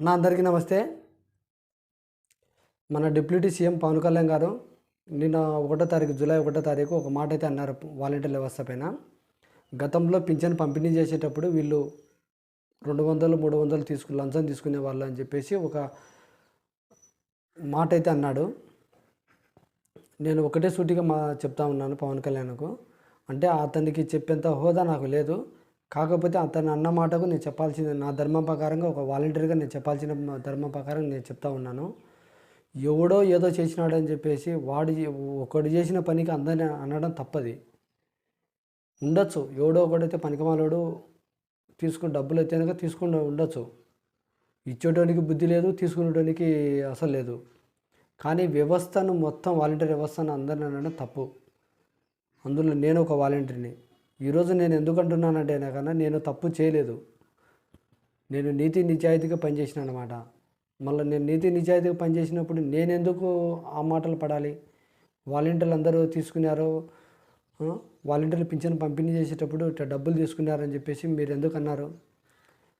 అన్న అందరికీ నమస్తే. మన డిప్యూటీ సీఎం పవన్ కళ్యాణ్ గారు నిన్న ఒకటో తారీఖు జూలై ఒకటో తారీఖు ఒక మాట అయితే అన్నారు వాలంటీర్ల వ్యవస్థ పైన. గతంలో పింఛన్ పంపిణీ చేసేటప్పుడు వీళ్ళు రెండు వందలు మూడు వందలు తీసుకు లంచం తీసుకునే వాళ్ళు అని చెప్పేసి ఒక మాట అయితే అన్నాడు. నేను ఒకటే సూటిగా మా చెప్తా ఉన్నాను పవన్ కళ్యాణ్కు. అంటే అతనికి చెప్పేంత హోదా నాకు లేదు. కాకపోతే అతను అన్న మాటకు నేను చెప్పాల్సిన నా ధర్మం ప్రకారంగా ఒక వాలంటీర్గా నేను చెప్పాల్సిన ధర్మం ప్రకారం నేను చెప్తా ఉన్నాను. ఎవడో ఏదో చేసినాడని చెప్పేసి వాడు ఒకడు చేసిన పనికి అందరిని అనడం తప్పది. ఉండొచ్చు. ఎవడో ఒకడైతే పనికిమాలోడు తీసుకుని డబ్బులు అయితే కనుక తీసుకుని ఉండొచ్చు. ఇచ్చేటోనికి బుద్ధి లేదు తీసుకునేటోనికి అసలు లేదు. కానీ వ్యవస్థను మొత్తం వాలంటీర్ వ్యవస్థను అందరిని అనడం తప్పు. అందులో నేను ఒక వాలంటీర్ని. ఈరోజు నేను ఎందుకు అంటున్నానంటే కన్నా నేను తప్పు చేయలేదు. నేను నీతి నిజాయితీగా పనిచేసిన అనమాట మళ్ళీ నేను నీతి నిజాయితీగా పనిచేసినప్పుడు నేను ఎందుకు ఆ మాటలు పడాలి? వాలంటీర్లు అందరూ తీసుకున్నారు వాలంటీర్లు పింఛన్ పంపిణీ చేసేటప్పుడు డబ్బులు తీసుకున్నారని చెప్పేసి మీరు ఎందుకు అన్నారు?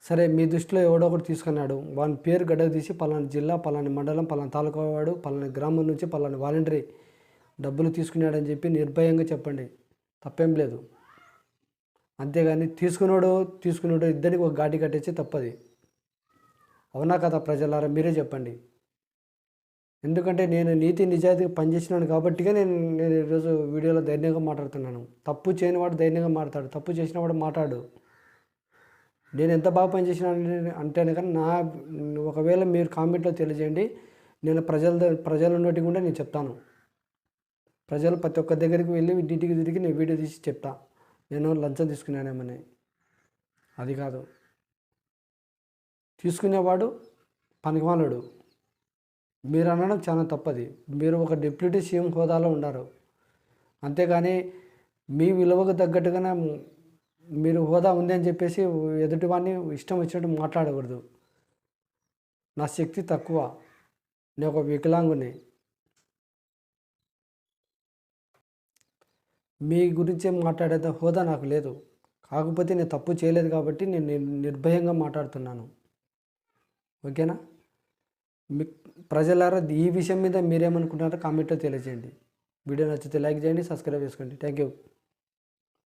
సరే మీ దృష్టిలో ఎవడో ఒకటి తీసుకున్నాడు. వాని పేరు గడ్డకు తీసి పలానా జిల్లా పలాని మండలం పలానా తాలూకా వాడు పలానా గ్రామం నుంచి పలానా వాలంటరీ డబ్బులు తీసుకున్నాడని చెప్పి నిర్భయంగా చెప్పండి. తప్పేం లేదు. అంతేగాని తీసుకున్నాడు తీసుకున్నాడు ఇద్దరికి ఒక ఘాటి కట్టేసి తప్పది. అవునా కదా ప్రజలారా? మీరే చెప్పండి. ఎందుకంటే నేను నీతి నిజాయితీగా పనిచేసినాను కాబట్టిగా నేను నేను ఈరోజు వీడియోలో ధైర్యంగా మాట్లాడుతున్నాను. తప్పు చేయని వాడు ధైర్యంగా మాట్లాడు. తప్పు చేసిన వాడు మాట్లాడు. నేను ఎంత బాగా పనిచేసినాను అంటేనే కానీ నా ఒకవేళ మీరు కామెంట్లో తెలియజేయండి. నేను ప్రజల ప్రజలు ఉన్నట్టు కూడా నేను చెప్తాను. ప్రజలు ప్రతి ఒక్క దగ్గరికి వెళ్ళి ఇంటికి తిరిగి నేను వీడియో తీసి చెప్తాను నేను లంచం తీసుకున్నానేమని. అది కాదు. తీసుకునేవాడు పనికిమాలడు. మీరు అనడం చాలా తప్పది. మీరు ఒక డిప్యూటీ సీఎం హోదాలో ఉన్నారు. అంతేగాని మీ విలువకు తగ్గట్టుగానే మీరు హోదా ఉంది అని చెప్పేసి ఎదుటివాడిని ఇష్టం వచ్చినట్టు మాట్లాడకూడదు. నా శక్తి తక్కువ. నేను ఒక వికలాంగుని. మీ గురించి మాట్లాడేంత హోదా నాకు లేదు. కాకపోతే నేను తప్పు చేయలేదు కాబట్టి నేను నిర్భయంగా మాట్లాడుతున్నాను. ఓకేనా? మీ ప్రజలారా ఈ విషయం మీద మీరేమనుకుంటున్నారో కామెంట్లో తెలియజేయండి. వీడియో నచ్చితే లైక్ చేయండి సబ్స్క్రైబ్ చేసుకోండి. Thank you.